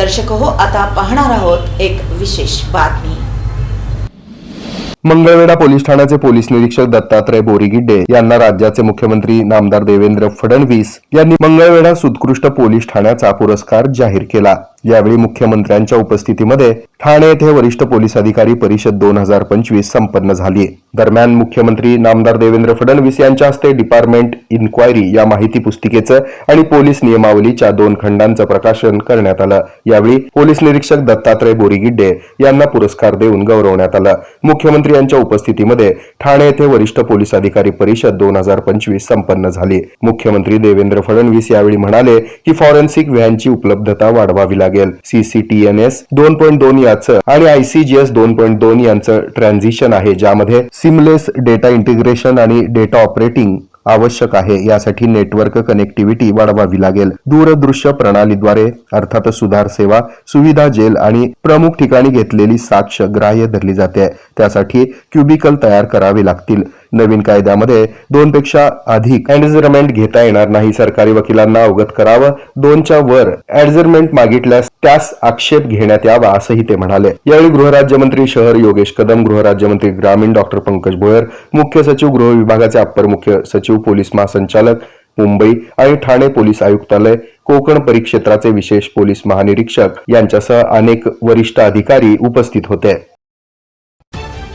दर्शक हो आता पाहणार आहोत एक विशेष बातमी. मंगळवेढा पोलीस ठाण्याचे पोलीस निरीक्षक दत्तात्रय बोरीगिड्डे यांना राज्याचे मुख्यमंत्री नामदार देवेंद्र फडणवीस यांनी मंगळवेढा उत्कृष्ट पोलीस ठाण्याचा पुरस्कार जाहीर केला. यावेळी मुख्यमंत्र्यांच्या उपस्थितीमध्ये ठाणे येथे वरिष्ठ पोलीस अधिकारी परिषद दोन हजार पंचवीस संपन्न झाली. दरम्यान मुख्यमंत्री नामदार देवेंद्र फडणवीस यांच्या हस्ते डिपार्टमेंट इन्क्वायरी या माहिती पुस्तिकेचं आणि पोलीस नियमावलीच्या दोन खंडांचं प्रकाशन करण्यात आलं. यावेळी पोलीस निरीक्षक दत्तात्रय बोरीगिड्डे यांना पुरस्कार देऊन गौरवण्यात आलं. मुख्यमंत्री यांच्या उपस्थितीमध्ये ठाणे येथे वरिष्ठ पोलीस अधिकारी परिषद दोन हजार पंचवीस संपन्न झाली. मुख्यमंत्री देवेंद्र फडणवीस यावेळी म्हणाले की फॉरेन्सिक व्हॅनची उपलब्धता वाढवावी लागेल. सीसीटीएनएस दोन पॉईंट दोन याचं आणि आयसीजीएस दोन पॉईंट दोन यांचं ट्रान्झिशन आहे ज्यामध्ये सिमलेस डेटा इंटिग्रेशन आणि डेटा ऑपरेटिंग आवश्यक आहे. यासाठी नेटवर्क कनेक्टिव्हिटी वाढवावी लागेल. दूरदृश्य प्रणालीद्वारे अर्थात सुधार सेवा सुविधा जेल आणि प्रमुख ठिकाणी घेतलेली साक्ष ग्राह्य धरली जाते. त्यासाठी क्युबिकल तयार करावे लागतील. नवीन कायद्यामध्ये दोनपेक्षा अधिक ऍडजरमेंट घेता येणार नाही. सरकारी वकिलांना अवगत करावं. दोनच्या वर ऍडजरमेंट मागितल्यास त्यास आक्षेप घेण्यात यावा असंही ते म्हणाले. यावेळी गृहराज्यमंत्री शहर योगेश कदम गृहराज्यमंत्री ग्रामीण डॉक्टर पंकज भोयर मुख्य सचिव गृह विभागाचे अप्पर मुख्य सचिव पोलीस महासंचालक मुंबई आणि ठाणे पोलीस आयुक्तालय कोकण परिक्षेत्राचे विशेष पोलीस महानिरीक्षक यांच्यासह अनेक वरिष्ठ अधिकारी उपस्थित होते.